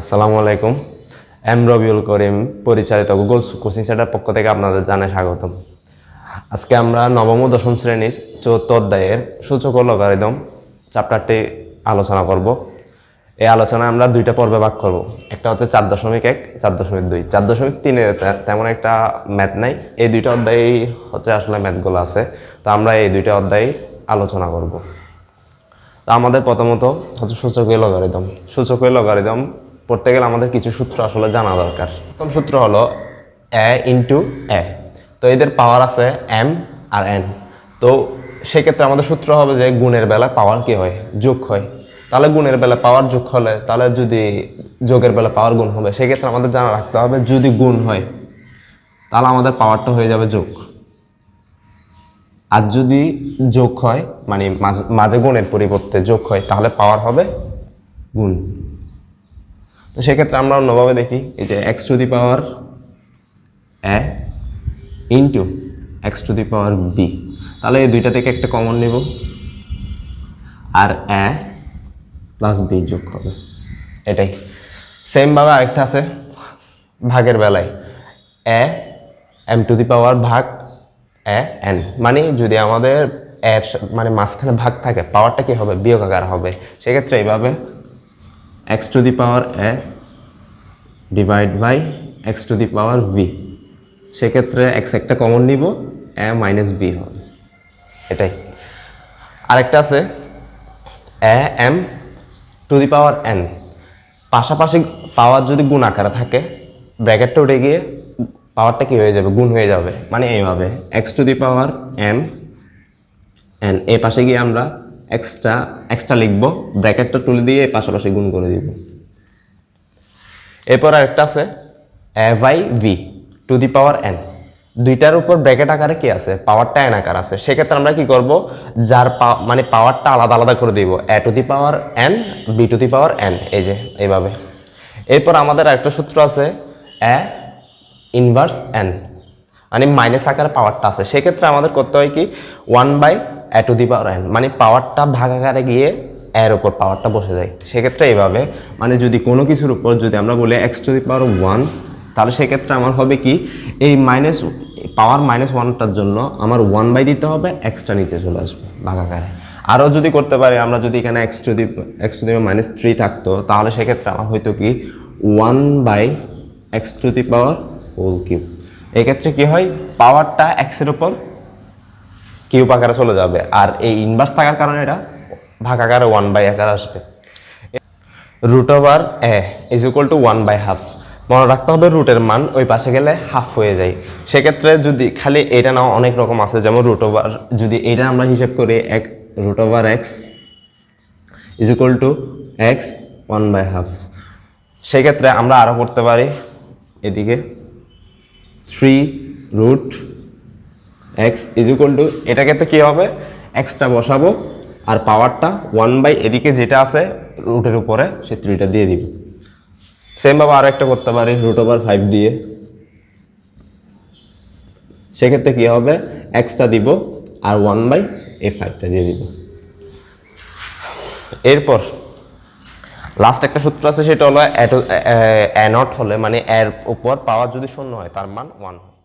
আসসালামু আলাইকুম। এম রবিউল করিম, পরিচালিত গুগল কোচিং সেন্টার পক্ষ থেকে আপনাদের জানাই স্বাগতম। আজকে আমরা নবম ও দশম শ্রেণির চতুর্থ অধ্যায়ের সূচক ও লগারিদম চ্যাপ্টারটি আলোচনা করব। এই আলোচনায় আমরা দুইটা পর্বে ভাগ করব। একটা হচ্ছে চার দশমিক এক, চার দশমিক দুই। চার দশমিক তিনে তেমন একটা ম্যাথ নাই। এই দুইটা অধ্যায় হচ্ছে আসলে ম্যাথগুলো আছে। তো আমরা এই দুইটা অধ্যায় আলোচনা করব। তা আমাদের প্রথমত হচ্ছে সূচকীয় লগারিদম সূচকীয় লগারিদম পড়তে গেলে আমাদের কিছু সূত্র আসলে জানা দরকার। প্রথম সূত্র হলো এ ইন্টু এ তো এদের পাওয়ার আছে এম আর এন তো সেক্ষেত্রে আমাদের সূত্র হবে যে গুণের বেলা পাওয়ার কি হয়? যোগ হয়। তাহলে গুণের বেলা পাওয়ার যোগ হলে তাহলে যদি যোগের বেলা পাওয়ার গুণ হবে, সেক্ষেত্রে আমাদের জানা রাখতে হবে যদি গুণ হয়, তাহলে আমাদের পাওয়ারটা হয়ে যাবে যোগ। আর যদি যোগ হয় মানে মাঝ- মাঝে গুণের পরিবর্তে যোগ হয়, তাহলে পাওয়ার হবে গুণ। তো সেক্ষেত্রে আমরা অন্যভাবে দেখি, এই যে x to the power a into x to the power b তাহলে এই দুইটা থেকে একটা কমন নেব, আর এ প্লাস বি যোগ হবে। এটাই। সেমভাবে আরেকটা আছে, ভাগের বেলায়। এ এম টু দি পাওয়ার ভাগ এ এন মানে যদি আমাদের এর মানে মাঝখানে ভাগ থাকে পাওয়ারটা কি হবে? বিয়োগ আকার হবে। সেক্ষেত্রে এইভাবে x to the power a divide by x to the power b সেক্ষেত্রে এক্স একটা কমন নিব এ মাইনাস ভি হবে। এটাই। আরেকটা আছে a m to the power n পাশাপাশি পাওয়ার যদি গুণ আকারে থাকে, ব্র্যাকেটটা উঠে গিয়ে পাওয়ারটা কি হয়ে যাবে? গুণ হয়ে যাবে। মানে এইভাবে। X to the power m n এই পাশে গিয়ে আমরা এক্সট্রা এক্সট্রা লিখব ব্র্যাকেটটা তুলে দিয়ে পাশাপাশি গুণ করে দিব। এরপর আরেকটা আছে, a by b, to the power n. দুইটার উপর ব্র্যাকেট আকারে কি আছে? পাওয়ারটা এন আকার আছে। সেক্ষেত্রে আমরা কি করব? যার মানে পাওয়ারটা আলাদা আলাদা করে দিব। A to the power n, b to the power n, এই যে, এইভাবে। এরপর আমাদের আরেকটা সূত্র আছে, এ ইনভার্স এন। মানে মাইনাস আকারে পাওয়ারটা আছে। সেক্ষেত্রে আমাদের করতে হয় কি? One by a to the power n মানে পাওয়ারটা ভাগ আকারে গিয়ে এর ওপর পাওয়ারটা বসে যায়। সেক্ষেত্রে এইভাবে মানে যদি কোনো কিছুর উপর যদি আমরা বলি x to the power one তাহলে সেক্ষেত্রে আমার হবে কি, এই মাইনাস পাওয়ার মাইনাস ওয়ানটার জন্য আমার ওয়ান বাই দিতে হবে এক্সট্রা নিচে চলে আসবে ভাগ আকারে। আরও যদি করতে পারি, আমরা যদি এখানে x to the x to the minus three থাকতো, তাহলে সেক্ষেত্রে আমার হয়তো কি one by x to the power whole cube এক্ষেত্রে কী হয় পাওয়ারটা এক্সের উপর কিউব আকারে চলে যাবে। আর এই ইনভার্স থাকার কারণে এটা ভাগ আকারে ওয়ান বাই আকারে আসবে। Root over a is equal to one by half মনে রাখতে হবে রুটের মান ওই পাশে গেলে হাফ হয়ে যায়। সেক্ষেত্রে যদি খালি এটা নাও অনেক রকম আছে, যেমন রুট ওভার যদি এটা আমরা হিসেব করি এক root over x is equal to x one by half সেক্ষেত্রে আমরা আরও করতে পারি, এদিকে three root x is equal to এটা ক্ষেত্রে কী হবে? এক্সটা বসাবো, আর পাওয়ারটা ওয়ান বাই এদিকে যেটা আছে রুটের উপরে, সে থ্রিটা দিয়ে দিব। সেমভাবে আরও একটা করতে পারি রুট ওভার ফাইভ দিয়ে। সেক্ষেত্রে কী হবে? এক্সটা দিব, আর ওয়ান বাই এ ফাইভটা দিয়ে দিব। এরপর লাস্ট একটা সূত্র আছে, সেটা হলো অ্যানট হলে মানে এর উপর পাওয়ার যদি শূন্য হয়, তার মান ওয়ান হয়।